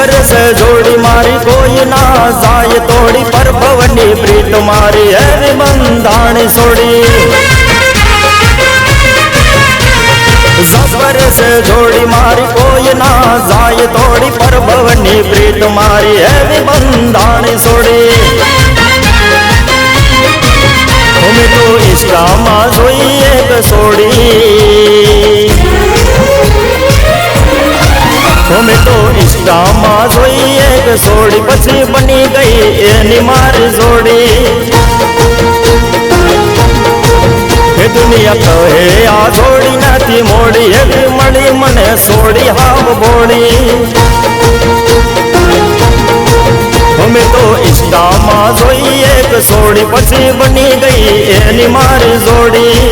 જોડી મારી કોઈ ના જાય તોડી પર ભવની પ્રીત મારી એવી બંધાણી છોડી જબર સે જોડી મારી કોઈ ના જાય તોડી પર ભવની પ્રીત મારી એવી બંધાણી છોડી અમે તો ઈશ્કામાં જોઈએ એક છોડી અમે તો ઈશ્કામાં જોઈએ એક સોડી પછી બની ગઈ એની મારી જોડી. દુનિયા કહે, આ જોડી નથી મોડી એવી મળી મને સોડી, હાવ બોડી. અમે તો ઈષ્ટામાં જોઈએ એક સોડી પછી બની ગઈ એની મારી જોડી.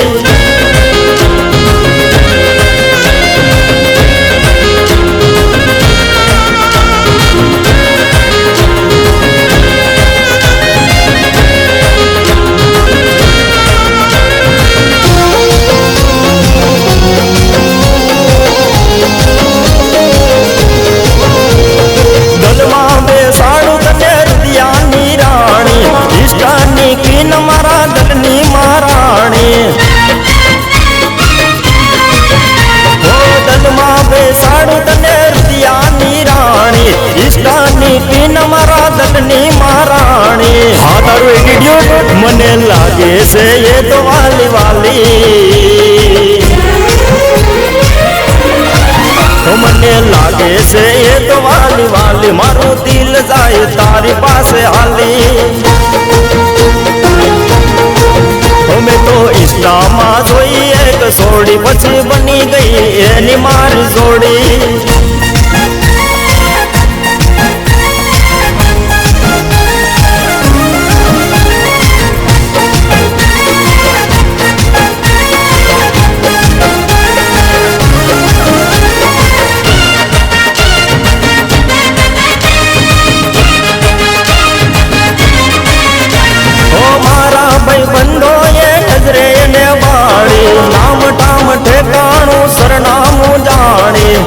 ઈષ્ટાની કીન મારા મહારાણી. હા તારું એટીટ્યુડ મને લાગે છે એ તો વાલી વાલી. તો મને લાગે છે એ તો વાલી વાલી. મારું દિલ જાય તારી પાસે હાલી. અમે તો ઈસ્લામાં જોઈએ એક સોડી પછી બની ગઈ એની મારી જોડી મારા ભાઈ બંધો એ નજરે એને બાળી નામ ટામ ઠેકાણું સરનામું જાણી.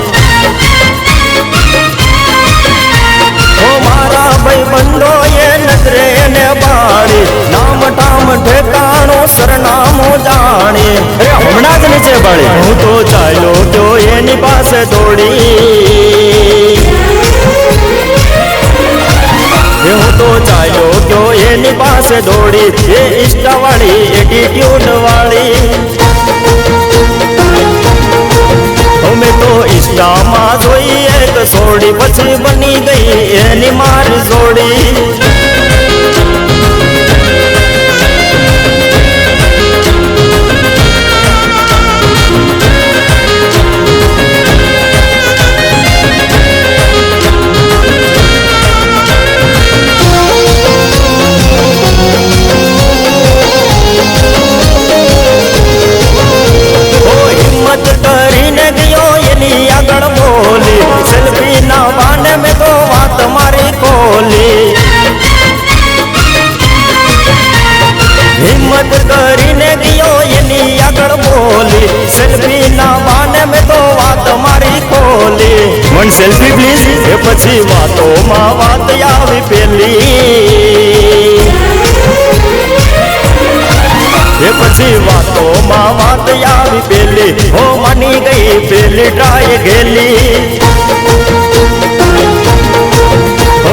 ઓ મારા ભાઈ એ નજરે એને બાળી નામ ટામ ઠેકાણું સરનામું જાણી. અરે હમણાં જ નીચે બાળી. હું તો ચાલ્યો તો એની પાસે દોડી. હું તો ચાલ્યો તો એની પાસે દોડી એ ઇષ્ટા વાળી એટીટ્યુડ વાળી. અમે તો ઇષ્ટામાં જોઈએ એક સોડી પછી બની ગઈ, એની મારી જોડી. વન સેલ્ફી પ્લીઝ એ પછી વાતોમાં વાત આવી પેલી. એ પછી વાતોમાં વાત આવી પેલી. હો માની ગઈ પેલી ટ્રાય ગેલી.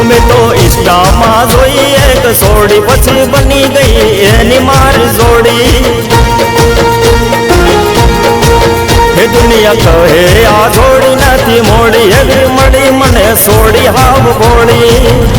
અમે તો ઈષ્ટામાં જોઈએ એક સોડી પછી બની ગઈ એની મારી જોડી. હે દુનિયા કહે આ જોડી નથી મોડી એવી મળી મને સોડી હાવ બોડી